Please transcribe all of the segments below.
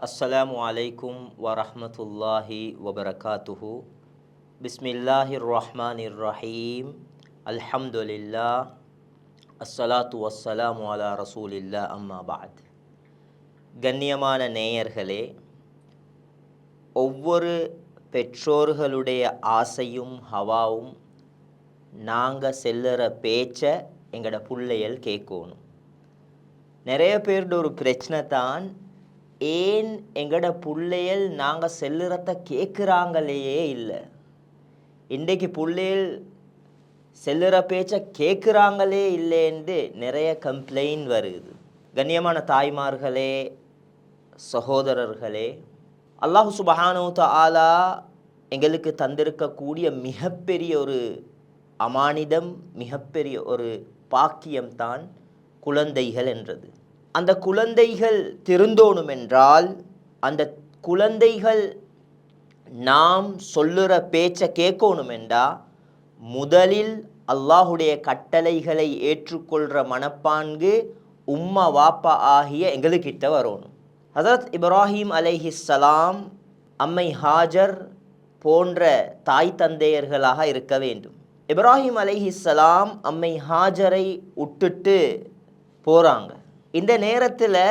அஸ்ஸலாமு அலைக்கும் வரஹ்மத்துல்லாஹி வபரகாத்துஹு. பிஸ்மில்லாஹிர் இர் ரஹீம் அல்ஹம்துலில்லா அஸ்ஸலாத்து வஸ்ஸலாமு அலா ரசூலில்லா அம்மா பாத் கண்ணியமான நேயர்களே ஒவ்வொரு பெற்றோர்களுடைய ஆசையும் ஹவாவும் நாங்கள் செல்லுற பேச்சை எங்களோட பிள்ளைகள் கேட்கணும் நிறைய பேர்ட ஒரு பிரச்சனை தான் ஏன் எங்களோட பிள்ளைகள் நாங்கள் செல்லுறத கேட்குறாங்களேயே இல்லை? இன்றைக்கு பிள்ளைகள் செல்லுற பேச்சை கேட்குறாங்களே இல்லைன்னு நிறைய கம்ப்ளைண்ட் வருது. கண்ணியமான தாய்மார்களே சகோதரர்களே அல்லாஹு சுபஹானு ஆலா எங்களுக்கு தந்திருக்கக்கூடிய மிகப்பெரிய ஒரு அமானிதம் மிகப்பெரிய ஒரு பாக்கியம்தான் குழந்தைகள் என்றது. அந்த குழந்தைகள் திருந்தோணும் என்றால் அந்த குழந்தைகள் நாம் சொல்லுற பேச்சை கேட்கணும் என்றா முதலில் அல்லாஹுடைய கட்டளைகளை ஏற்றுக்கொள்கிற மனப்பான்கு உம்மா வாப்பா ஆகிய எங்களுக்கிட்ட வரணும். ஹசரத் இப்ராஹிம் அலைஹிஸ்ஸலாம் அம்மை ஹாஜர் போன்ற தாய் தந்தையர்களாக இருக்க வேண்டும். இப்ராஹிம் அலைஹிஸ்ஸலாம் அம்மை ஹாஜரை விட்டுட்டு போகிறாங்க இந்த நேரத்தில்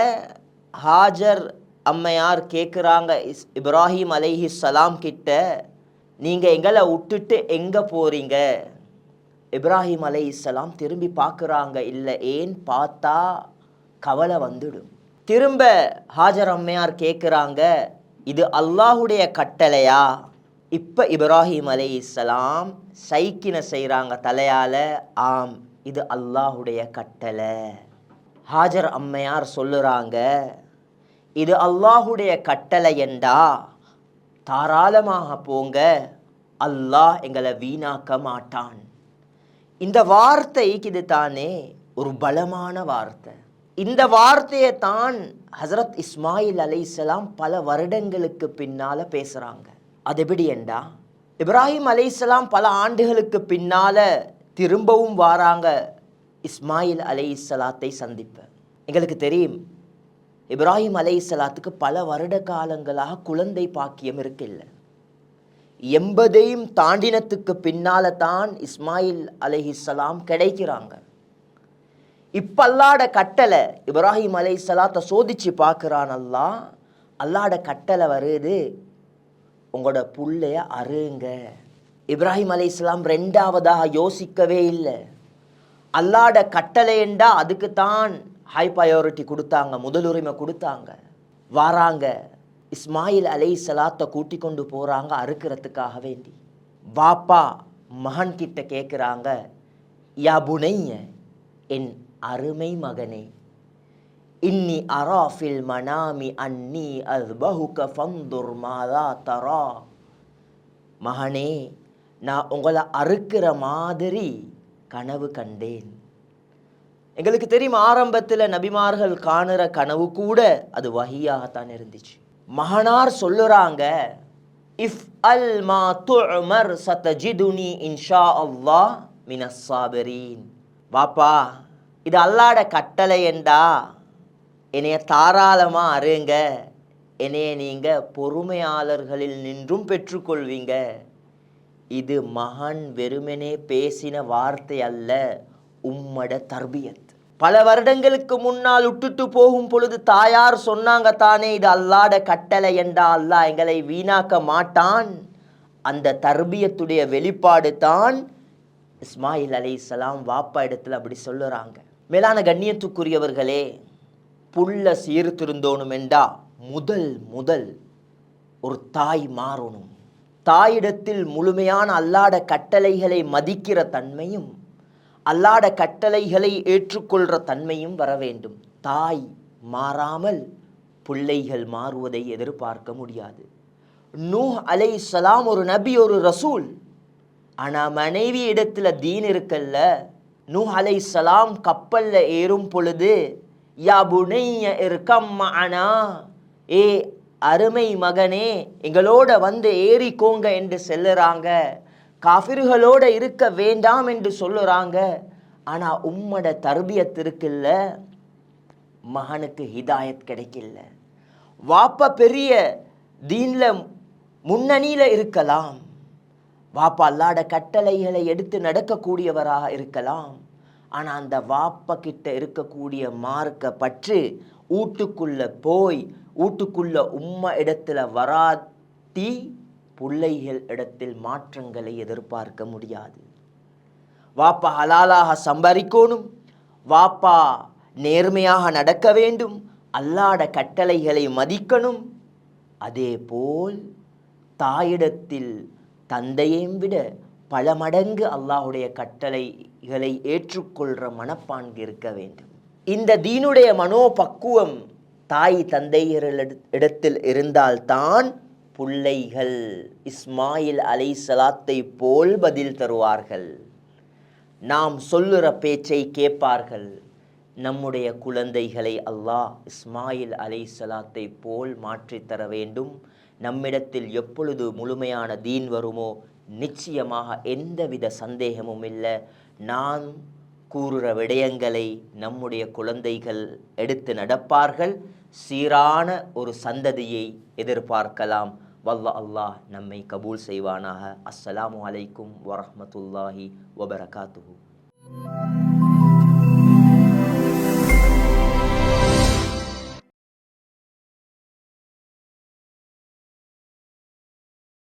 ஹாஜர் அம்மையார் கேட்குறாங்க இஸ் இப்ராஹிம் அலைஹிஸ்ஸலாம் கிட்ட நீங்கள் எங்களை விட்டுட்டு எங்கே போகிறீங்க இப்ராஹிம் அலை இஸ்லாம் திரும்பி பார்க்குறாங்க இல்லை ஏன் பார்த்தா கவலை வந்துடும். திரும்ப ஹாஜர் அம்மையார் கேட்குறாங்க இது அல்லாஹுடைய கட்டளையா? இப்போ இப்ராஹிம் அலை இஸ்லாம் சைக்கினை செய்கிறாங்க தலையால் ஆம் இது அல்லாஹுடைய கட்டளை. ஹாஜர் அம்மையார் சொல்லுறாங்க இது அல்லாஹுடைய கட்டளை என்றா? தாராளமாக போங்க. அல்லாஹ் எங்களை வீணாக்க மாட்டான். இந்த வார்த்தைக்கு இது தானே? ஒரு பலமான வார்த்தை. இந்த வார்த்தையை தான் ஹசரத் இஸ்மாயில் அலைசலாம் பல வருடங்களுக்கு பின்னால பேசுறாங்க. அது எப்படி என்றா? இப்ராஹிம் அலைசலாம் பல ஆண்டுகளுக்கு பின்னால திரும்பவும் வாராங்க. இஸ்மாயில் அலை இஸ்லாத்தை சந்திப்பேன். எங்களுக்கு தெரியும் இப்ராஹிம் அலை இஸ்லாத்துக்கு பல வருட காலங்களாக குழந்தை பாக்கியம் இருக்கில்ல. எண்பதையும் தாண்டினத்துக்கு பின்னால தான் இஸ்மாயில் அலைஹிஸ்ஸலாம் கிடைக்கிறாங்க. இப்பல்லாட கட்டளை இப்ராஹிம் அலை சலாத்தை சோதிச்சு பார்க்குறான் அல்லா அல்லாட கட்டளை வருது உங்களோட புள்ளைய அருங்க இப்ராஹிம் அலை இஸ்லாம் ரெண்டாவதாக யோசிக்கவே இல்லை. அல்லாட கட்டளைண்டா அதுக்கு தான் ஹை ப்ரையாரிட்டி கொடுத்தாங்க முதலுரிமை கொடுத்தாங்க. வாராங்க. இஸ்மாயில் அலை சலாத்தை கூட்டி கொண்டு போகிறாங்க அறுக்கிறதுக்காக வேண்டி. வாப்பா மகன் கிட்ட கேட்குறாங்க யா புனைய என் அருமை மகனே இன்னி அராஃபில் மனாமி அன்னி அஸ்பஹுக ஃபந்துர் மாதா தரா. மகனே நான் உங்களை அறுக்கிற மாதிரி கனவு கண்டேன். எங்களுக்கு தெரியும் ஆரம்பத்தில் நபிமார்கள் காணுற கனவு கூட அது வகியாகத்தான் இருந்துச்சு. மகனார் சொல்லுறாங்க இஃப் அல் மா துமர் சத்தஜிதுனி இன்ஷா அல்லா மினசாபரீன் சாபிரீன். வாப்பா இது அல்லாட கட்டளை என்றா? என்னைய தாராளமாக அருங்க. என்னைய நீங்கள் பொறுமையாளர்களில் நின்றும் பெற்றுக்கொள்வீங்க. இது மகான் வெறுமனே பேசின வார்த்தை அல்ல உம்மட தர்பியத். பல வருடங்களுக்கு முன்னால் விட்டுட்டு போகும் பொழுது தாயார் சொன்னாங்க தானே இது அல்லாட கட்டளை என்றா அல்லாஹ் எங்களை வீணாக்க மாட்டான். அந்த தர்பியத்துடைய வெளிப்பாடு தான் இஸ்மாயில் அலி இஸ்லாம் வாப்பா இடத்துல அப்படி சொல்லுறாங்க. மேலான கண்ணியத்துக்குரியவர்களே புள்ள சீர்திருந்தோணும் என்றா முதல் முதல் ஒரு தாய் மாறணும். தாயிடத்தில் முழுமையான அல்லாட கட்டளைகளை மதிக்கிற தன்மையும் அல்லாட கட்டளைகளை ஏற்றுக்கொள்கிற தன்மையும் வர வேண்டும். தாய் மாறாமல் பிள்ளைகள் மாறுவதை எதிர்பார்க்க முடியாது. நூ அலை சலாம் ஒரு நபி ஒரு ரசூல். ஆனால் மனைவி இடத்துல தீன் இருக்கல்ல? நூ அலை சலாம் கப்பலில் ஏறும் பொழுது யா புனைய இருக்கம் அனா. ஏ அருமை மகனே எங்களோட வந்து ஏறிக்கோங்க என்று செல்லுறாங்க. காஃபிர்களோட இருக்க வேண்டாம் என்று சொல்லுறாங்க. ஆனால் உம்மட தர்பியத் இருக்குல்ல மகனுக்கு ஹிதாயத் கிடைக்கல வாப்பா பெரிய தீனில் முன்னணியில் இருக்கலாம். வாப்பா அல்லாட கட்டளைகளை எடுத்து நடக்கக்கூடியவராக இருக்கலாம். ஆனால் அந்த வாப்பா கிட்ட இருக்கக்கூடிய மார்க்க பற்று ஊட்டுக்குள்ளே போய் வீட்டுக்குள்ள உம்ம இடத்துல வராட்டி பிள்ளைகள் இடத்தில் மாற்றங்களை எதிர்பார்க்க முடியாது. வாப்பா ஹலாலாக சம்பாதிக்கணும். வாப்பா நேர்மையாக நடக்க வேண்டும். அல்லாட கட்டளைகளை மதிக்கணும். அதே போல் தாயிடத்தில் தந்தையையும் விட பல மடங்கு அல்லாஹுடைய கட்டளைகளை ஏற்றுக்கொள்கிற மனப்பான்கு இருக்க வேண்டும். இந்த தீனுடைய மனோபக்குவம் தாய் தந்தையர்கள் இடத்தில் இருந்தால்தான் பிள்ளைகள் இஸ்மாயில் அலை சலாத்தை போல் பதில் தருவார்கள். நாம் சொல்லுற பேச்சை கேட்பார்கள். நம்முடைய குழந்தைகளை அல்லாஹ் இஸ்மாயில் அலை சலாத்தை போல் மாற்றித் தர வேண்டும். நம்மிடத்தில் எப்பொழுது முழுமையான தீன் வருமோ நிச்சயமாக எந்தவித சந்தேகமும் இல்லை. நான் கூறுகிற விடயங்களை நம்முடைய குழந்தைகள் எடுத்து நடப்பார்கள். சீரான ஒரு சந்ததியை எதிர்பார்க்கலாம். வல்ல அல்லாஹ் நம்மை கபூல் செய்வானாக. அஸ்ஸலாமு அலைக்கும் வரஹ்மத்துல்லாஹி வபரகாத்துஹு.